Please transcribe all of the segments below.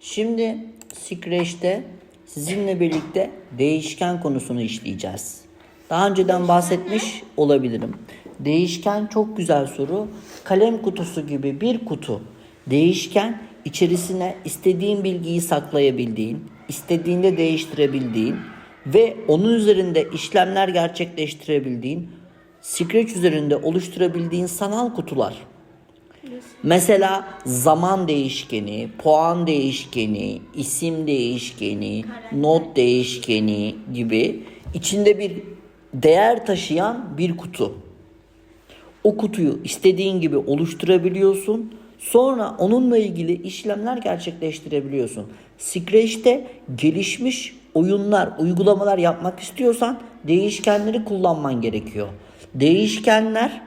Şimdi Scratch'te sizinle birlikte değişken konusunu işleyeceğiz. Daha önceden bahsetmiş olabilirim. Değişken çok güzel soru. Kalem kutusu gibi bir kutu. Değişken içerisine istediğin bilgiyi saklayabildiğin, istediğinde değiştirebildiğin ve onun üzerinde işlemler gerçekleştirebildiğin, Scratch üzerinde oluşturabildiğin sanal kutular. Mesela zaman değişkeni, puan değişkeni, isim değişkeni, not değişkeni gibi içinde bir değer taşıyan bir kutu. O kutuyu istediğin gibi oluşturabiliyorsun. Sonra onunla ilgili işlemler gerçekleştirebiliyorsun. Scratch'te gelişmiş oyunlar, uygulamalar yapmak istiyorsan değişkenleri kullanman gerekiyor. Değişkenler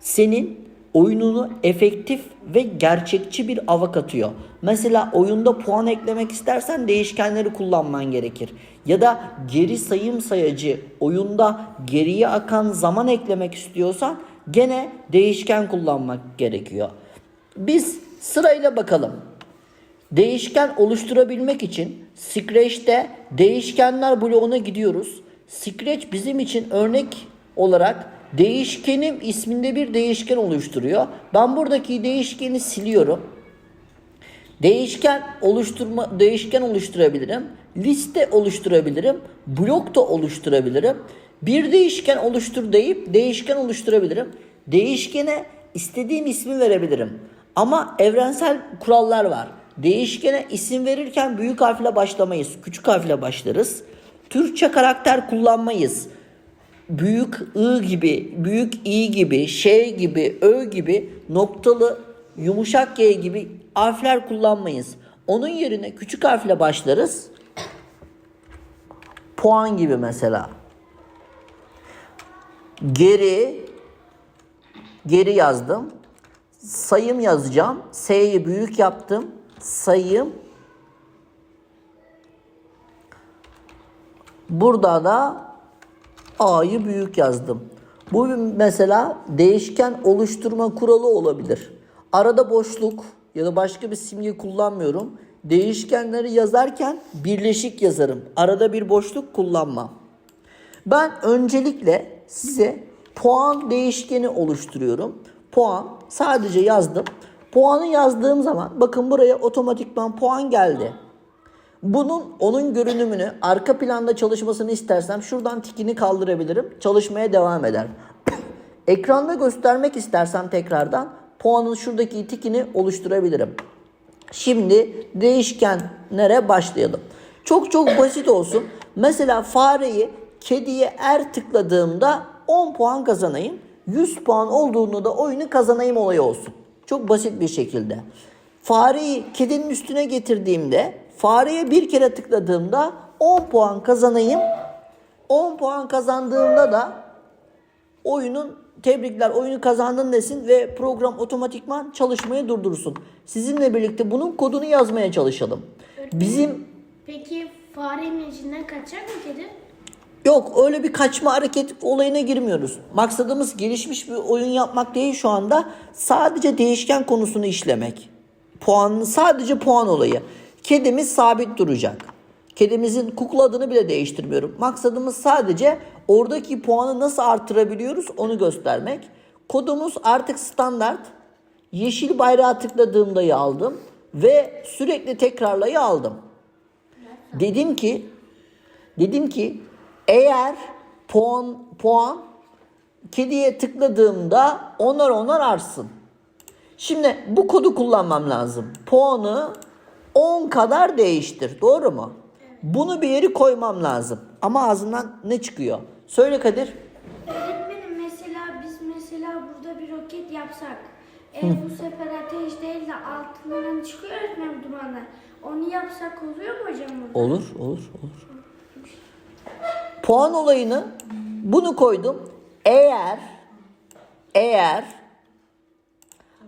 senin oyununu efektif ve gerçekçi bir ava katıyor. Mesela oyunda puan eklemek istersen değişkenleri kullanman gerekir. Ya da geri sayım sayacı oyunda geriye akan zaman eklemek istiyorsan gene değişken kullanmak gerekiyor. Biz sırayla bakalım. Değişken oluşturabilmek için Scratch'te değişkenler bloğuna gidiyoruz. Scratch bizim için örnek olarak değişkenim isminde bir değişken oluşturuyor. Ben buradaki değişkeni siliyorum. Değişken oluşturma değişken oluşturabilirim. Liste oluşturabilirim. Blok da oluşturabilirim. Bir değişken oluştur deyip değişken oluşturabilirim. Değişkene istediğim ismi verebilirim. Ama evrensel kurallar var. Değişkene isim verirken büyük harfle başlamayız. Küçük harfle başlarız. Türkçe karakter kullanmayız. Büyük I gibi, büyük İ gibi, şey gibi, Ö gibi, noktalı, yumuşak G gibi harfler kullanmayız. Onun yerine küçük harfle başlarız. Puan gibi mesela. Geri, geri yazdım. Sayım yazacağım. S'yi büyük yaptım. Sayım. Burada da A'yı büyük yazdım. Bu mesela değişken oluşturma kuralı olabilir. Arada boşluk ya da başka bir simge kullanmıyorum. Değişkenleri yazarken birleşik yazarım. Arada bir boşluk kullanmam. Ben öncelikle size puan değişkeni oluşturuyorum. Puan sadece yazdım. Puanı yazdığım zaman bakın buraya otomatikman puan geldi. Bunun onun görünümünü arka planda çalışmasını istersem şuradan tikini kaldırabilirim. Çalışmaya devam eder. Ekranda göstermek istersem tekrardan puanın şuradaki tikini oluşturabilirim. Şimdi değişkenlere başlayalım. Çok çok basit olsun. Mesela fareyi kediye er tıkladığımda 10 puan kazanayım. 100 puan olduğunda da oyunu kazanayım olayı olsun. Çok basit bir şekilde. Fareyi kedinin üstüne getirdiğimde fareye bir kere tıkladığımda 10 puan kazanayım. 10 puan kazandığımda da oyunun tebrikler oyunu kazandın desin ve program otomatikman çalışmayı durdursun. Sizinle birlikte bunun kodunu yazmaya çalışalım. Bizim Peki farenin içinden kaçacak mı kedi? Yok öyle bir kaçma hareket olayına girmiyoruz. Maksadımız gelişmiş bir oyun yapmak değil şu anda. Sadece değişken konusunu işlemek. Puanın sadece puan olayı. Kedimiz sabit duracak. Kedimizin kukla adını bile değiştirmiyorum. Maksadımız sadece oradaki puanı nasıl artırabiliyoruz onu göstermek. Kodumuz artık standart. Yeşil bayrağı tıkladığımda aldım ve sürekli tekrarlayı aldım. Dedim ki dedim ki eğer puan puan kediye tıkladığımda onar onar artsın. Şimdi bu kodu kullanmam lazım. Puanı 10 kadar değiştir. Doğru mu? Bunu bir yere koymam lazım. Ama ağzından ne çıkıyor? Söyle Kadir. Öğretmenim mesela biz mesela burada bir roket yapsak. E, bu sefer ateş değil de altından çıkıyor öğretmenim dumanlar. Onu yapsak oluyor mu hocam burada? Olur, olur, olur. Puan olayını bunu koydum. Eğer eğer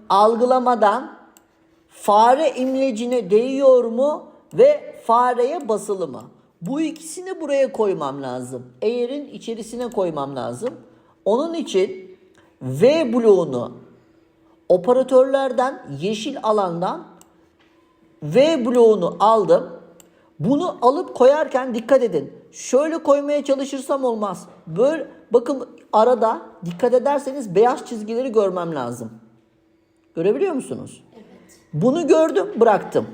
algılamadan fare imlecine değiyor mu ve fareye basılı mı? Bu ikisini buraya koymam lazım. Eğerin içerisine koymam lazım. Onun için V bloğunu operatörlerden yeşil alandan V bloğunu aldım. Bunu alıp koyarken dikkat edin. Şöyle koymaya çalışırsam olmaz. Böyle bakın arada dikkat ederseniz beyaz çizgileri görmem lazım. Görebiliyor musunuz? Bunu gördüm, bıraktım.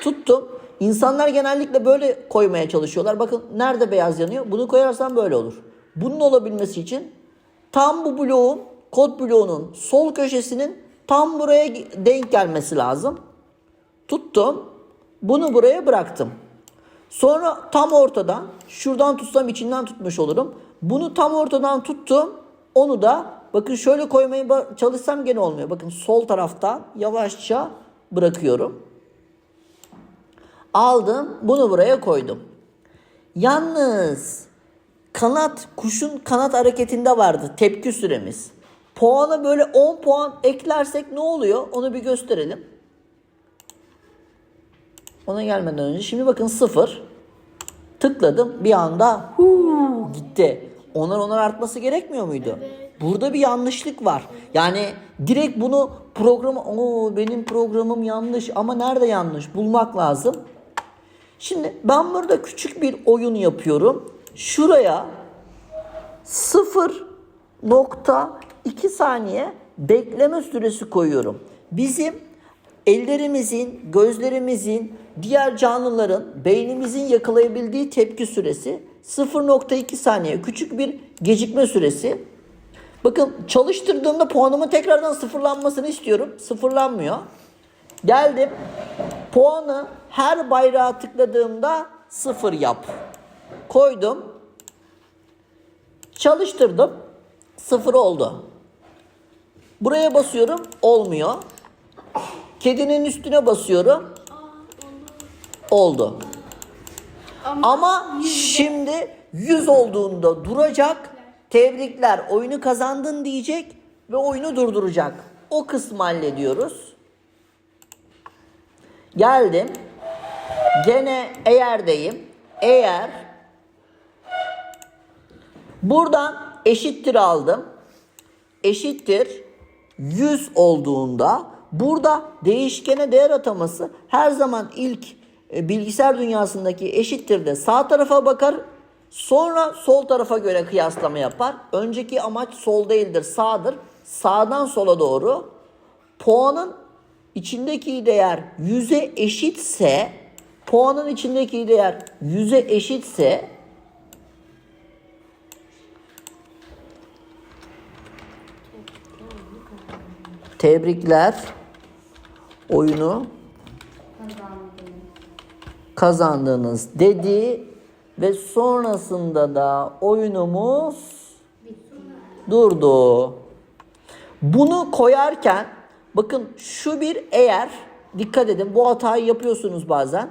Tuttum. İnsanlar genellikle böyle koymaya çalışıyorlar. Bakın nerede beyaz yanıyor? Bunu koyarsam böyle olur. Bunun olabilmesi için tam bu bloğun, kod bloğunun sol köşesinin tam buraya denk gelmesi lazım. Tuttum. Bunu buraya bıraktım. Sonra tam ortadan, şuradan tutsam içinden tutmuş olurum. Bunu tam ortadan tuttum. Onu da bakın şöyle koymaya çalışsam gene olmuyor. Bakın sol taraftan yavaşça bırakıyorum. Aldım, bunu buraya koydum. Yalnız kanat, kuşun kanat hareketinde vardı tepki süremiz. Puana böyle 10 puan eklersek ne oluyor? Onu bir gösterelim. Ona gelmeden önce şimdi bakın sıfır. Tıkladım bir anda huu, gitti. Onar onar artması gerekmiyor muydu? Burada bir yanlışlık var. Yani direkt bunu programa o benim programım yanlış ama nerede yanlış bulmak lazım. Şimdi ben burada küçük bir oyun yapıyorum. Şuraya 0.2 saniye bekleme süresi koyuyorum. Bizim ellerimizin, gözlerimizin, diğer canlıların beynimizin yakalayabildiği tepki süresi 0.2 saniye. Küçük bir gecikme süresi. Bakın çalıştırdığımda puanımın tekrardan sıfırlanmasını istiyorum. Sıfırlanmıyor. Geldim. Puanı her bayrağa tıkladığımda sıfır yap. Koydum. Çalıştırdım. Sıfır oldu. Buraya basıyorum. Olmuyor. Kedinin üstüne basıyorum. Oldu. Ama şimdi 100 olduğunda duracak. Tebrikler oyunu kazandın diyecek ve oyunu durduracak. O kısmı hallediyoruz. Geldim. Gene eğerdeyim. Eğer buradan eşittir aldım. Eşittir 100 olduğunda burada değişkene değer ataması her zaman ilk e, bilgisayar dünyasındaki eşittir de sağ tarafa bakar. Sonra sol tarafa göre kıyaslama yapar. Önceki amaç sol değildir, sağdır. Sağdan sola doğru puanın içindeki değer 100'e eşitse puanın içindeki değer 100'e eşitse tebrikler oyunu kazandınız dedi ve sonrasında da oyunumuz durdu. Bunu koyarken bakın şu bir eğer dikkat edin bu hatayı yapıyorsunuz bazen.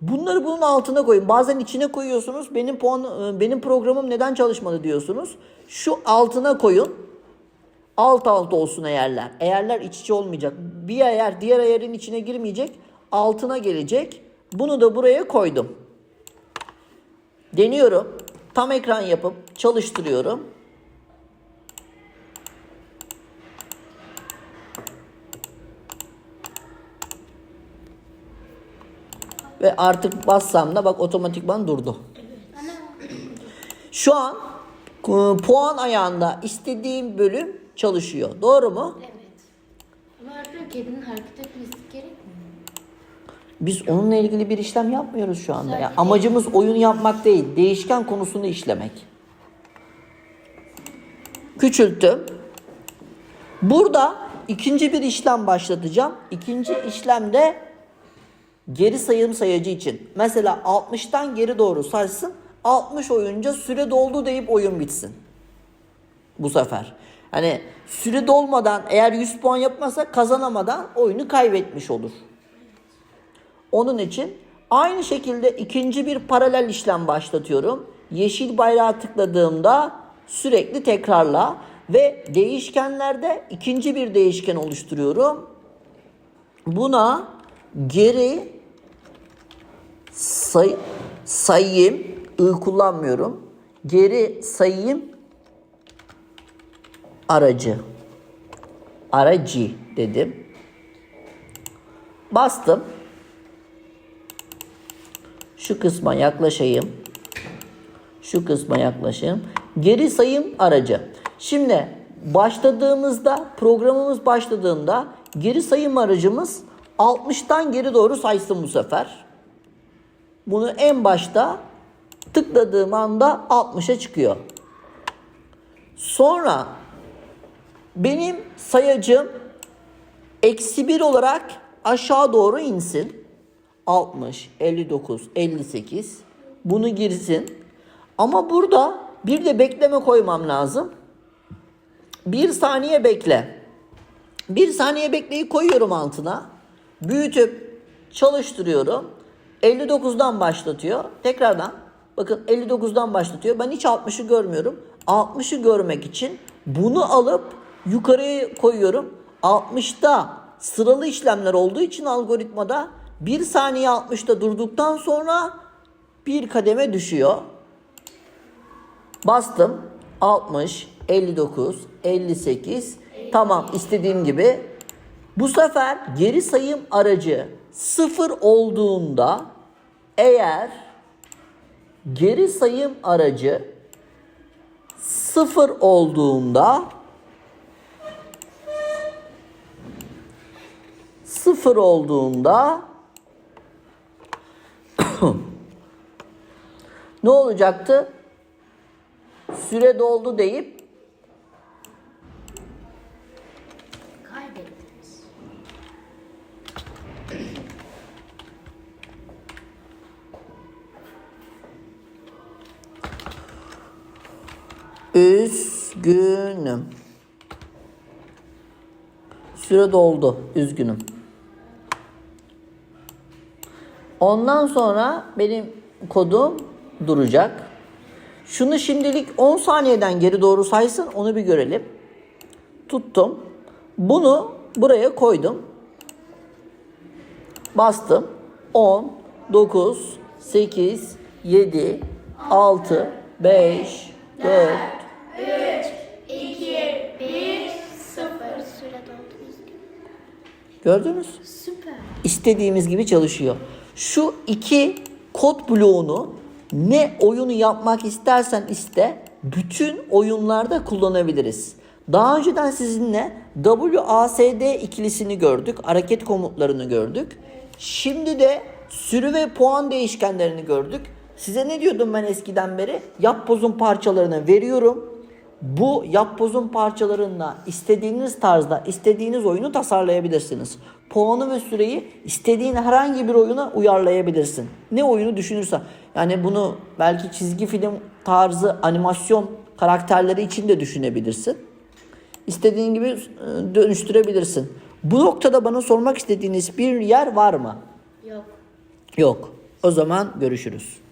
Bunları bunun altına koyun. Bazen içine koyuyorsunuz. Benim puan benim programım neden çalışmadı diyorsunuz. Şu altına koyun. Alt alt olsun eğerler. Eğerler iç içe olmayacak. Bir eğer diğer eğerin içine girmeyecek. Altına gelecek. Bunu da buraya koydum. Deniyorum. Tam ekran yapıp çalıştırıyorum. Ve artık bassam da bak otomatikman durdu. Şu an e, puan ayağında istediğim bölüm çalışıyor. Doğru mu? Evet. Ama öğretmenim kedinin hareket. Biz onunla ilgili bir işlem yapmıyoruz şu anda. Ya amacımız oyun yapmak değil, değişken konusunu işlemek. Küçülttüm. Burada ikinci bir işlem başlatacağım. İkinci işlemde geri sayım sayacı için. Mesela 60'tan geri doğru saysın. 60 oyunca süre doldu deyip oyun bitsin. Bu sefer. Hani süre dolmadan eğer 100 puan yapmazsa kazanamadan oyunu kaybetmiş olur. Onun için aynı şekilde ikinci bir paralel işlem başlatıyorum. Yeşil bayrağı tıkladığımda sürekli tekrarla ve değişkenlerde ikinci bir değişken oluşturuyorum. Buna geri say sayayım, ı kullanmıyorum. Geri sayayım aracı. Aracı dedim. Bastım. Şu kısma yaklaşayım. Şu kısma yaklaşayım. Geri sayım aracı. Şimdi başladığımızda programımız başladığında geri sayım aracımız 60'tan geri doğru saysın bu sefer. Bunu en başta tıkladığım anda 60'a çıkıyor. Sonra benim sayacım eksi 1 olarak aşağı doğru insin. 60, 59, 58 bunu girsin. Ama burada bir de bekleme koymam lazım. Bir saniye bekle. Bir saniye bekleyi koyuyorum altına. Büyütüp çalıştırıyorum. 59'dan başlatıyor. Tekrardan bakın 59'dan başlatıyor. Ben hiç 60'ı görmüyorum. 60'ı görmek için bunu alıp yukarıya koyuyorum. 60'ta sıralı işlemler olduğu için algoritmada 1 saniye 60'ta durduktan sonra bir kademe düşüyor. Bastım. 60, 59, 58. Tamam istediğim gibi. Bu sefer geri sayım aracı 0 olduğunda eğer geri sayım aracı 0 olduğunda 0 olduğunda ne olacaktı? Süre doldu deyip Kaybettiniz. üzgünüm. Süre doldu. Üzgünüm. Ondan sonra benim kodum duracak. Şunu şimdilik 10 saniyeden geri doğru saysın onu bir görelim. Tuttum. Bunu buraya koydum. Bastım. 10, 9, 8, 7, 6, 5, 4, Süre doldu. gördünüz? Süper. istediğimiz gibi çalışıyor. Şu iki kod bloğunu ne oyunu yapmak istersen iste bütün oyunlarda kullanabiliriz. Daha önceden sizinle WASD ikilisini gördük. Hareket komutlarını gördük. Şimdi de sürü ve puan değişkenlerini gördük. Size ne diyordum ben eskiden beri? Yapbozun parçalarını veriyorum. Bu yapbozun parçalarında istediğiniz tarzda istediğiniz oyunu tasarlayabilirsiniz. Puanı ve süreyi istediğin herhangi bir oyuna uyarlayabilirsin. Ne oyunu düşünürsen. Yani bunu belki çizgi film tarzı animasyon karakterleri için de düşünebilirsin. İstediğin gibi e, dönüştürebilirsin. Bu noktada bana sormak istediğiniz bir yer var mı? Yok. Yok. O zaman görüşürüz.